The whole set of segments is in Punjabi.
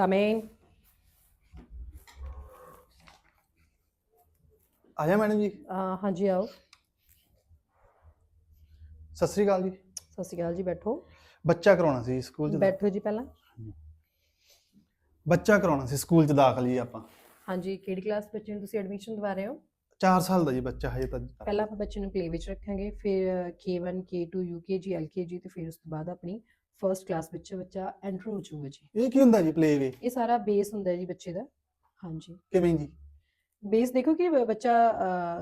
Come in. ਮੈਡਮ ਜੀ। ਅਹ ਹਾਂਜੀ ਆਓ। ਸਤਿ ਸ੍ਰੀ ਅਕਾਲ ਜੀ। ਸਤਿ ਸ਼੍ਰੀ ਅਕਾਲ ਜੀ ਬੈਠੋ। ਬੱਚਾ ਕਰਾਉਣਾ ਸੀ ਸਕੂਲ ਚ ਬੈਠੋ ਜੀ ਪਹਿਲਾਂ। ਬੱਚਾ ਕਰਾਉਣਾ ਸੀ ਸਕੂਲ ਚ ਦਾਖਲ ਜੀ ਆਪਾਂ। ਹਾਂਜੀ ਕਿਹੜੀ ਕਲਾਸ ਬੱਚੇ ਨੂੰ ਤੁਸੀਂ ਐਡਮਿਸ਼ਨ ਦਵਾ ਰਹੇ ਹੋ? 4 ਸਾਲ ਦਾ ਜੀ ਬੱਚਾ ਹਜੇ ਤਾਂ ਪਹਿਲਾਂ ਆਪਾਂ ਬੱਚੇ ਨੂੰ ਪਲੇ ਵਿੱਚ ਰੱਖਾਂਗੇ ਫਿਰ K1 K2 UKG LKG ਤੇ ਫਿਰ ਉਸ ਤੋਂ ਬਾਅਦ ਆਪਣੀ ਫਰਸਟ ਕਲਾਸ ਵਿੱਚ ਬੱਚਾ ਐਂਟਰ ਹੋ ਜਾਊਗਾ ਜੀ। ਇਹ ਕੀ ਹੁੰਦਾ ਜੀ ਪਲੇ ਵੇ? ਇਹ ਸਾਰਾ ਬੇਸ ਹੁੰਦਾ ਜੀ ਬੱਚੇ ਦਾ। ਹਾਂਜੀ। ਕਿਵੇਂ ਜੀ? ਬੇਸ ਦੇਖੋ ਕਿ ਬੱਚਾ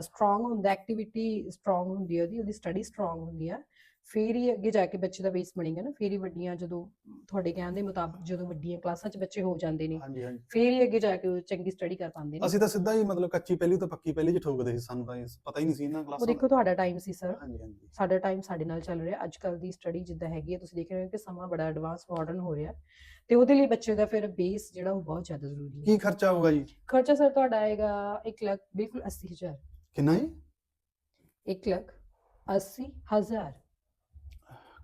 ਸਟਰੋਂਗ ਹੁੰਦਾ ਐਕਟੀਵਿਟੀ ਸਟਰੋਂਗ ਹੁੰਦੀ ਹੈ ਉਹਦੀ ਉਹਦੀ ਸਟੱਡੀ ਸਟਰੋਂਗ ਹੁੰਦੀ ਆ। ਫਿਰ ਹੀ ਅੱਗੇ ਜਾ ਕੇ ਬੱਚੇ ਦਾ ਬੇਸ ਬਣੇਗਾ ਨਾ ਫਿਰ ਹੀ ਵੱਡੀਆਂ ਜਦੋਂ ਤੁਹਾਡੇ ਕਹਿਣ ਦੇ ਮੁਤਾਬਕ ਜਦੋਂ ਵੱਡੀਆਂ ਕਲਾਸਾਂ 'ਚ ਬੱਚੇ ਹੋ ਜਾਂਦੇ ਨੇ ਹਾਂਜੀ ਹਾਂਜੀ। ਫਿਰ ਹੀ ਅੱਗੇ ਜਾ ਕੇ ਉਹ ਚੰਗੀ ਸਟੱਡੀ ਕਰ ਪਾਉਂਦੇ ਨੇ। ਅਸੀਂ ਤਾਂ ਸਿੱਧਾ ਹੀ ਮਤਲਬ ਕੱਚੀ ਪਹਿਲੀ ਤੋਂ ਪੱਕੀ ਪਹਿਲੀ ਚ ਠੋਕਦੇ ਸੀ ਸਾਨੂੰ ਤਾਂ ਇਹ ਪਤਾ ਹੀ ਨਹੀਂ ਸੀ ਇਹਨਾਂ ਉਹ ਕਲਾਸਾਂ ਦੇਖੋ ਤੁਹਾਡਾ ਟਾਈਮ ਸੀ ਸਰ ਹਾਂਜੀ ਹਾਂਜੀ। ਸਾਡਾ ਟਾਈਮ ਸਾਡੇ ਨਾਲ ਚੱਲ ਰਿਹਾ। ਅੱਜ ਕੱਲ ਦੀ ਸਟੱਡੀ ਜਿੱਦਾਂ ਹੈਗੀ ਹੈ ਤੁਸੀਂ ਦੇਖ ਰਹੇ ਹੋ ਕਿ ਸਮਾਂ ਬੜਾ ਐਡਵਾਂਸ ਮਾਡਰਨ ਹੋ ਰਿਹਾ ਤੇ ਉਹਦੇ ਲਈ ਬੱਚੇ ਦਾ ਫਿਰ ਬੇਸ ਜਿਹੜਾ ਉਹ ਬਹੁਤ ਜ਼ਿਆਦਾ ਜ਼ਰੂਰੀ ਹੈ। ਕੀ ਖਰਚਾ ਹੋਊਗਾ ਜੀ? ਖਰਚਾ ਸਰ ਤੁਹਾਡਾ ਆਏਗਾ 1 ਲੱਖ ਬਿਲਕੁਲ 80000 ਕਿੰਨਾ ਜੀ? 1 ਲੱਖ 80000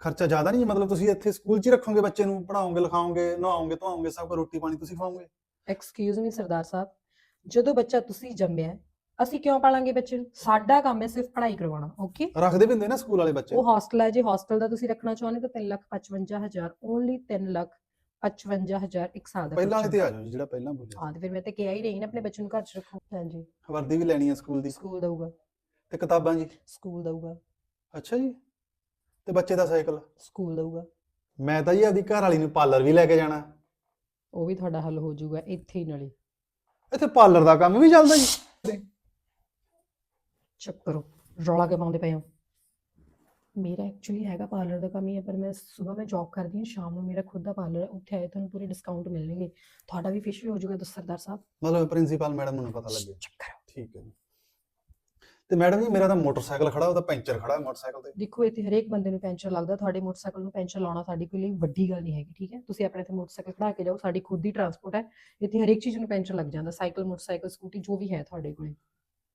ਖਰਚਾ ਜ਼ਿਆਦਾ ਨਹੀਂ ਮਤਲਬ ਤੁਸੀਂ ਇੱਥੇ ਸਕੂਲ ਚ ਹੀ ਰੱਖੋਗੇ ਬੱਚੇ ਨੂੰ ਪੜਾਓਗੇ ਲਿਖਾਓਗੇ ਨਹਾਓਗੇ ਧਵਾਓਗੇ ਸਭ ਕੁਝ ਰੋਟੀ ਪਾਣੀ ਤੁਸੀਂ ਖਵਾਓਗੇ ਐਕਸਕਿਊਜ਼ ਮੀ ਸਰਦਾਰ ਸਾਹਿਬ ਜਦੋਂ ਬੱਚਾ ਤੁਸੀਂ ਜੰਮਿਆ ਹੈ, ਅਸੀਂ ਕਿਉਂ ਪਾਲਾਂਗੇ ਬੱਚੇ ਨੂੰ? ਸਾਡਾ ਕੰਮ ਹੈ ਸਿਰਫ ਪੜ੍ਹਾਈ ਕਰਵਾਉਣਾ ਓਕੇ ਰੱਖਦੇ ਵੀ ਹੁੰਦੇ ਨਾ ਸਕੂਲ ਵਾਲੇ ਬੱਚੇ। ਉਹ ਹਾਸਟਲ ਹੈ ਜੇ ਹਾਸਟਲ ਦਾ ਤੁਸੀਂ ਰੱਖਣਾ ਚਾਹੁੰਦੇ ਤਾਂ 3 ਲੱਖ 55000 ਓਨਲੀ 3 ਲੱਖ 55000 ਇੱਕ ਸਾਲ ਦਾ ਪਹਿਲਾਂ ਵਾਲੇ। ਤੇ ਆ ਜਾਓ ਜੀ, ਜਿਹੜਾ ਪਹਿਲਾਂ ਬੋਲਿਆ। ਹਾਂ ਤੇ ਫਿਰ ਮੈਂ ਤਾਂ ਕਿਹਾ ਹੀ ਰਹੀ ਨਾ ਆਪਣੇ ਬੱਚੇ ਨੂੰ ਘਰ ਚ ਰੱਖੋ। ਹਾਂਜੀ। ਵਰਦੀ ਵੀ ਲੈਣੀ ਹੈ ਸਕੂਲ ਦੀ। ਸਕੂਲ ਦਊਗਾ। ਤੇ ਕਿਤਾਬਾਂ ਜੀ? ਸਕੂਲ ਦਊਗਾ। ਅੱਛਾ ਜੀ। ਤੇ ਬੱਚੇ ਦਾ ਸਾਈਕਲ? ਸਕੂਲ ਦਊਗਾ। ਮੈਂ ਤਾਂ ਜੀ ਆਪਦੀ ਘਰ ਵਾਲੀ ਨੂੰ ਪਾਰਲਰ ਵੀ ਲੈ ਕੇ ਜਾਣਾ। ਉਹ ਵੀ ਤੁਹਾਡਾ ਹੱਲ ਹੋ ਜਾਊਗਾ ਇੱਥੇ ਹੀ ਨਾਲੇ। ਇੱਥੇ ਪਾਰਲਰ ਦਾ ਕੰਮ ਵੀ ਚੱਲਦਾ ਜੀ। ਚੁੱਪ ਕਰੋ ਰੌਲਾ ਕਿਉਂ ਪਾਉਂਦੇ ਪਏ ਹੋ? ਮੇਰਾ ਐਕਚੁਅਲੀ ਹੈਗਾ ਪਾਰਲਰ ਦਾ ਕੰਮ ਹੀ ਹੈ ਪਰ ਮੈਂ ਸਵੇਰ ਮੈਂ ਜੌਬ ਕਰਦੀ ਹਾਂ ਸ਼ਾਮ ਨੂੰ ਮੇਰਾ ਖੁਦ ਦਾ ਪਾਰਲਰ ਹੈ ਉੱਥੇ ਆਏ ਤੁਹਾਨੂੰ ਪੂਰੇ ਡਿਸਕਾਊਂਟ ਮਿਲਣਗੇ। ਤੁਹਾਡਾ ਵੀ ਫਿਸ਼ ਵੀ ਹੋ ਜਾਊਗਾ ਦੱਸੋ ਸਰਦਾਰ ਸਾਹਿਬ। ਮਤਲਬ ਪ੍ਰਿੰਸੀਪਲ ਮੈਡਮ ਨੂੰ ਪਤਾ ਲੱਗੇ ਚੁੱਪ ਕਰੋ। ਠੀਕ ਹੈ ਜੀ। ਤੇ ਮੈਡਮ ਜੀ ਮੇਰਾ ਤਾਂ ਮੋਟਰਸਾਈਕਲ ਖੜਾ ਉਹਦਾ ਪੈਂਚਰ ਖੜਾ ਹੈ ਮੋਟਰਸਾਈਕਲ ਤੇ। ਦੇਖੋ ਇੱਥੇ ਹਰੇਕ ਬੰਦੇ ਨੂੰ ਪੈਂਚਰ ਲੱਗਦਾ ਤੁਹਾਡੇ ਮੋਟਰਸਾਈਕਲ ਨੂੰ ਪੈਂਚਰ ਲਾਉਣਾ ਸਾਡੀ ਕੋਈ ਲਈ ਵੱਡੀ ਗੱਲ ਨਹੀਂ ਹੈਗੀ ਠੀਕ ਹੈ? ਤੁਸੀਂ ਆਪਣੇ ਇੱਥੇ ਮੋਟਰਸਾਈਕਲ ਖੜਾ ਕੇ ਜਾਓ ਸਾਡੀ ਖੁਦ ਦੀ ਟਰਾਂਸਪੋਰਟ ਹੈ ਇੱਥੇ ਹਰੇਕ ਚੀਜ਼ ਨੂੰ ਪੈਂਚਰ ਲੱਗ ਜਾਂਦਾ ਸਾਈਕਲ ਮੋਟਰਸਾਈਕਲ ਸਕੂਟੀ ਜੋ ਵੀ ਹੈ ਤੁਹਾਡੇ ਕੋਲੇ।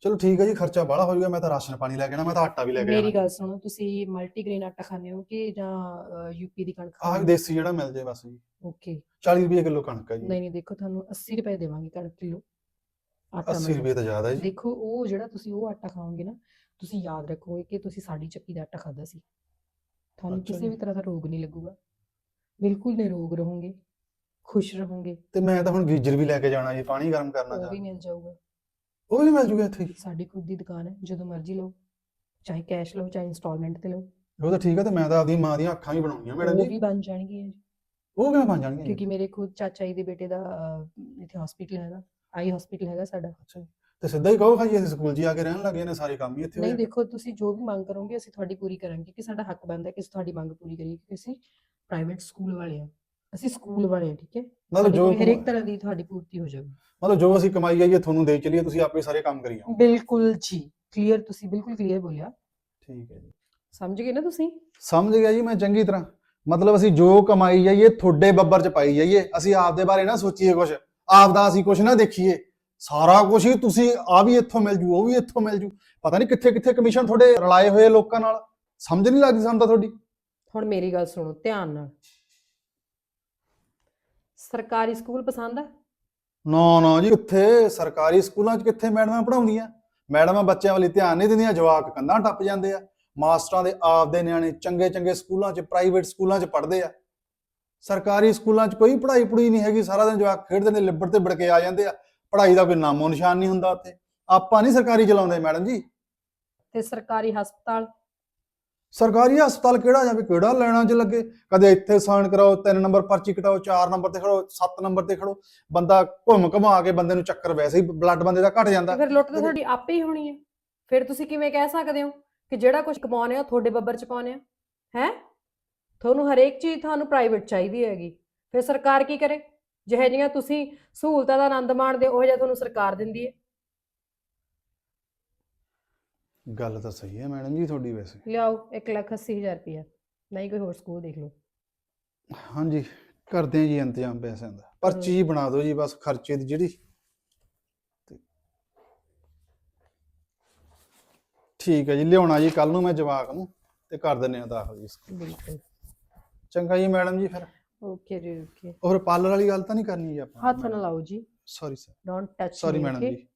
ਚਲੋ ਠੀਕ ਹੈ ਜੀ ਖਰਚਾ ਬਾਹਲਾ ਹੋ ਜਾਊਗਾ ਮੈਂ ਤਾਂ ਰਾਸ਼ਨ ਪਾਣੀ ਲੈ ਕੇ ਆਣਾ ਮੈਂ ਤਾਂ ਆਟਾ ਵੀ ਲੈ ਕੇ ਮੇਰੀ ਗੱਲ ਸੁਣੋ ਤੁਸੀਂ ਮਲਟੀਗ੍ਰੇਨ ਆਟਾ ਖਾਂਦੇ ਹੋ ਕਿ ਜਾਂ ਯੂਪੀ ਦੀ ਕਣਕ ਆਹ ਦੇਸੀ ਜਿਹੜਾ ਮਿਲ ਜੇ ਬਸ ਜੀ। ਓਕੇ 40 ਰੁਪਏ ਕਿਲੋ ਕਣਕ ਹੈ ਜੀ। ਨਹੀਂ ਨਹੀਂ ਦੇਖੋ ਤੁਹਾਨੂੰ 80 ਰੁਪਏ ਦੇਵਾਂਗੇ ਕਣਕ ਕਿਲੋ। ਆਟਾ 80 ਮਿਲਦਾ। ਰੁਪਏ ਤਾਂ ਜ਼ਿਆਦਾ ਹੈ ਜੀ। ਦੇਖੋ ਉਹ ਜਿਹੜਾ ਤੁਸੀਂ ਉਹ ਆਟਾ ਖਾਓਗੇ ਨਾ ਤੁਸੀਂ ਯਾਦ ਰੱਖੋਗੇ ਕਿ ਤੁਸੀਂ ਸਾਡੀ ਚੱਕੀ ਦਾ ਆਟਾ ਖਾਦਾ ਸੀ। ਤੁਹਾਨੂੰ ਅੱਛਾ ਕਿਸੇ ਜੀ। ਵੀ ਤਰ੍ਹਾਂ ਦਾ ਰੋਗ ਨਹੀਂ ਲੱਗੂਗਾ। ਬਿਲਕੁਲ ਨਿਰੋਗ ਰਹੋਗੇ ਖੁਸ਼ ਰਹੋਗੇ। ਤੇ ਮੈਂ ਤਾਂ ਹੁਣ ਗੀਜਰ ਵੀ ਲੈ ਕੇ ਜਾਣਾ ਜੀ ਪਾਣੀ ਗਰਮ ਕਰਨਾ ਉਹ ਵੀ ਮਿਲ ਜਾਊਗਾ। ਉਹ ਵੀ ਮਿਲ ਜੂਗਾ ਇੱਥੇ ਹੀ? ਸਾਡੀ ਖੁਦ ਦੀ ਦੁਕਾਨ ਹੈ ਜਦੋਂ ਮਰਜ਼ੀ ਲਓ ਚਾਹੇ ਕੈਸ਼ ਲਓ ਚਾਹੇ ਇੰਸਟਾਲਮੈਂਟ ਤੇ ਲਓ। ਉਹ ਤਾਂ ਠੀਕ ਹੈ ਤੇ ਮੈਂ ਤਾਂ ਆਪਦੀ ਮਾਂ ਦੀਆਂ ਅੱਖਾਂ ਵੀ ਬਣਾਉਣੀਆਂ ਮੈਡਮ ਉਹ ਜੀ। ਵੀ ਬਣ ਜਾਣਗੀਆਂ ਜੀ। ਉਹ ਕਿਵੇਂ ਬਣ ਜਾਣਗੀਆਂ? ਜੀ? ਕਿਉਂਕਿ ਮੇਰੇ ਖੁਦ ਚਾਚਾ ਜੀ ਦੇ ਬੇਟੇ ਦਾ ਅਹ, ਇੱਥੇ ਹਸਪੀਟਲ ਹੈਗਾ ਆਈ ਹਸਪੀਟਲ ਹੈਗਾ ਸਾਡਾ। ਅੱਛਾ ਜੀ। ਤੇ ਸਿੱਧਾ ਹੀ ਕਹੋ ਖਾਈ ਅਸੀਂ ਸਕੂਲ ਹੀ ਆ ਕੇ ਰਹਿਣ ਲੱਗੇ ਨੇ ਸਾਰੇ ਕੰਮ ਹੀ ਇੱਥੇ ਨਹੀਂ ਦੇਖੋ ਤੁਸੀਂ ਜੋ ਵੀ ਮੰਗ ਕਰੋਗੇ ਅਸੀਂ ਤੁਹਾਡੀ ਪੂਰੀ ਕਰਾਂਗੇ ਕਿ ਸਾਡਾ ਹੱਕ ਬਣਦਾ ਕਿ ਅਸੀਂ ਤੁਹਾਡੀ ਮੰਗ ਪੂਰੀ ਕਰੀਏ ਕਿਉਂਕਿ ਅਸੀਂ ਪ੍ਰਾਈਵੇਟ ਸਕੂਲ ਵਾਲੇ ਆ ਅਸੀਂ ਸਕੂਲ ਵਾਲੇ ਆ ਠੀਕ ਹੈ? ਮਤਲਬ ਜੋ ਕੋਲ ਹਰੇਕ ਤਰ੍ਹਾਂ ਦੀ ਤੁਹਾਡੀ ਪੂਰਤੀ ਹੋ ਜਾਊਗੀ। ਮਤਲਬ ਜੋ ਅਸੀਂ ਕਮਾਈ ਆਈਏ ਤੁਹਾਨੂੰ ਦੇ ਚਲੀਏ ਤੁਸੀਂ ਆਪੇ ਸਾਰੇ ਕੰਮ ਕਰੀ ਜਾਓ ਬਿਲਕੁਲ ਜੀ। ਕਲੀਅਰ ਤੁਸੀਂ ਬਿਲਕੁਲ ਕਲੀਅਰ ਬੋਲਿਆ। ਠੀਕ ਹੈ ਜੀ। ਸਮਝ ਗਏ ਨਾ ਤੁਸੀਂ? ਸਮਝ ਗਿਆ ਜੀ ਮੈਂ ਚੰਗੀ ਤਰ੍ਹਾਂ। ਮਤਲਬ ਅਸੀਂ ਜੋ ਕਮਾਈ ਜਾਈਏ ਤੁਹਾਡੇ ਬੱਬਰ 'ਚ ਪਾਈ ਜਾਈਏ। ਅਸੀਂ ਆਪਦੇ ਬਾਰੇ ਨਾ ਸੋਚੀਏ ਕੁਝ ਆਪਦਾ ਅਸੀਂ ਕੁਝ ਨਾ ਦੇਖੀਏ। ਸਾਰਾ ਕੁਝ ਹੀ ਤੁਸੀਂ ਆ ਵੀ ਇੱਥੋਂ ਮਿਲ ਜੂ ਉਹ ਵੀ ਇੱਥੋਂ ਮਿਲ ਜੂ। ਪਤਾ ਨਹੀਂ ਕਿੱਥੇ ਕਿੱਥੇ ਕਮਿਸ਼ਨ ਤੁਹਾਡੇ ਰਲਾਏ ਹੋਏ ਲੋਕਾਂ ਨਾਲ। ਸਮਝ ਨਹੀਂ ਲੱਗਦੀ ਸਾਨੂੰ ਤਾਂ ਤੁਹਾਡੀ। ਹੁਣ ਮੇਰੀ ਗੱਲ ਸੁਣੋ ਧਿਆਨ ਨਾਲ। ਸਰਕਾਰੀ ਸਕੂਲ ਪਸੰਦ ਆ? ਨਾ ਨਾ ਜੀ ਕਿੱਥੇ ਸਰਕਾਰੀ ਸਕੂਲਾਂ 'ਚ ਕਿੱਥੇ ਮੈਡਮਾਂ ਪੜਾਉਂਦੀਆਂ ਮੈਡਮਾਂ ਬੱਚਿਆਂ ਵੱਲ ਧਿਆਨ ਨਹੀਂ ਦਿੰਦੀਆਂ ਜਵਾਕ ਕੰਧਾਂ ਟੱਪ ਜਾਂਦੇ ਆ। ਮਾਸਟਰਾਂ ਦੇ ਆਪਦੇ ਨਿਆਣੇ ਚੰਗੇ ਚੰਗੇ ਸਕੂਲਾਂ 'ਚ ਪ੍ਰਾਈਵੇਟ ਸਕੂਲਾਂ 'ਚ ਪੜ੍ਹਦੇ ਆ। ਸਰਕਾਰੀ ਸਕੂਲਾਂ 'ਚ ਕੋਈ ਪੜ੍ਹਾਈ ਪੜੂਈ ਨਹੀਂ ਹੈਗੀ ਸਾਰਾ ਦਿਨ ਜਵਾਕ ਖੇਡਦੇ ਨੇ ਲਿਬੜ ਤੇ ਬੜਕੇ ਆ ਜਾਂਦੇ ਆ। ਪੜ੍ਹਾਈ ਦਾ ਕੋਈ ਨਾਮੋ ਨਿਸ਼ਾਨ ਨਹੀਂ ਹੁੰਦਾ ਉੱਥੇ। ਆਪਾਂ ਨਹੀਂ ਸਰਕਾਰੀ ਚਲਾਉਂਦੇ ਮੈਡਮ ਜੀ। ਤੇ ਸਰਕਾਰੀ ਹਸਪਤਾਲ? ਸਰਕਾਰੀ ਹਸਪਤਾਲ ਕਿਹੜਾ ਜਾਂ ਵੀ ਕਿਹੜਾ ਲੈਣਾ 'ਚ ਲੱਗੇ? ਕਦੇ ਇੱਥੇ ਸਾਈਨ ਕਰਾਓ 3 ਨੰਬਰ ਪਰਚੀ ਕਟਾਓ 4 ਨੰਬਰ ਤੇ ਖੜੋ 7 ਨੰਬਰ ਤੇ ਖੜੋ। ਬੰਦਾ ਘੁੰਮ ਘੁਮਾ ਕੇ ਬੰਦੇ ਨੂੰ ਚੱਕਰ ਵੈਸੇ ਹੀ ਬਲੱਡ ਬੰਦੇ ਦਾ ਘਟ ਜਾਂਦਾ। ਫਿਰ ਲੁੱਟ ਤਾਂ ਤੁਹਾਡੀ ਆਪੇ ਹੀ ਹੋਣੀ ਹੈ। ਫਿਰ ਤੁਸੀਂ ਕਿਵੇਂ ਕਹਿ ਸਕਦੇ ਹੋ ਕਿ ਜਿਹੜਾ ਕੁਝ ਕਮਾਉਨੇ ਆ ਤੁਹਾਡੇ ਬੱਬਰ ਚ ਪਾਉਨੇ ਆ ਹੈ? ਤੁਹਾਨੂੰ ਹਰੇਕ ਚੀਜ਼ ਤੁਹਾਨੂੰ ਪ੍ਰਾਈਵੇਟ ਚਾਹੀਦੀ ਹੈਗੀ। ਫਿਰ ਸਰਕਾਰ ਕੀ ਕਰੇ? ਜਿਹੇ ਜਿਹੀਆਂ ਤੁਸੀਂ ਸਹੂਲਤਾਂ ਦਾ ਆਨੰਦ ਮਾਣਦੇ ਹੋ, ਉਹ ਜਿਹਾ ਤੁਹਾਨੂੰ ਸਰਕਾਰ ਦਿੰਦੀ ਹੈ। ਗੱਲ ਤਾਂ ਸਹੀ ਹੈ ਮੈਡਮ ਜੀ ਤੁਹਾਡੀ ਵੈਸੇ। ਲਿਆਓ 1 ਲੱਖ 80 ਹਜ਼ਾਰ ਰੁਪਇਆ। ਨਹੀਂ ਕੋਈ ਹੋਰ ਸਕੂਲ ਦੇਖ ਲਓ। ਹਾਂਜੀ ਕਰਦੇ ਹਾਂ ਜੀ ਇੰਤਜ਼ਾਮ ਪੈਸਿਆਂ ਦਾ। ਪਰਚੀ ਜੀ ਬਣਾ ਦਿਓ ਜੀ ਬਸ ਖਰਚੇ ਦੀ ਜਿਹੜੀ। ਤੇ- ਠੀਕ ਹੈ ਜੀ ਲਿਆਉਣਾ ਜੀ ਕੱਲ ਨੂੰ ਮੈਂ ਜਵਾਕ ਨੂੰ ਤੇ ਕਰ ਦਿੰਨੇ ਆ ਦਾਖਲ ਜੀ। ਬਿਲਕੁਲ। ਚੰਗਾ ਜੀ ਮੈਡਮ ਜੀ ਫਿਰ। ਓਕੇ ਜੀ ਓਕੇ ਔਰ ਪਾਰਲਰ ਵਾਲੀ ਗੱਲ ਤਾਂ ਨਹੀਂ ਕਰਨੀ ਜੀ ਆਪਾਂ। ਹੱਥ ਨਾ ਲਾਓ ਜੀ। Sorry sir don't touch sorry madam ਜੀ।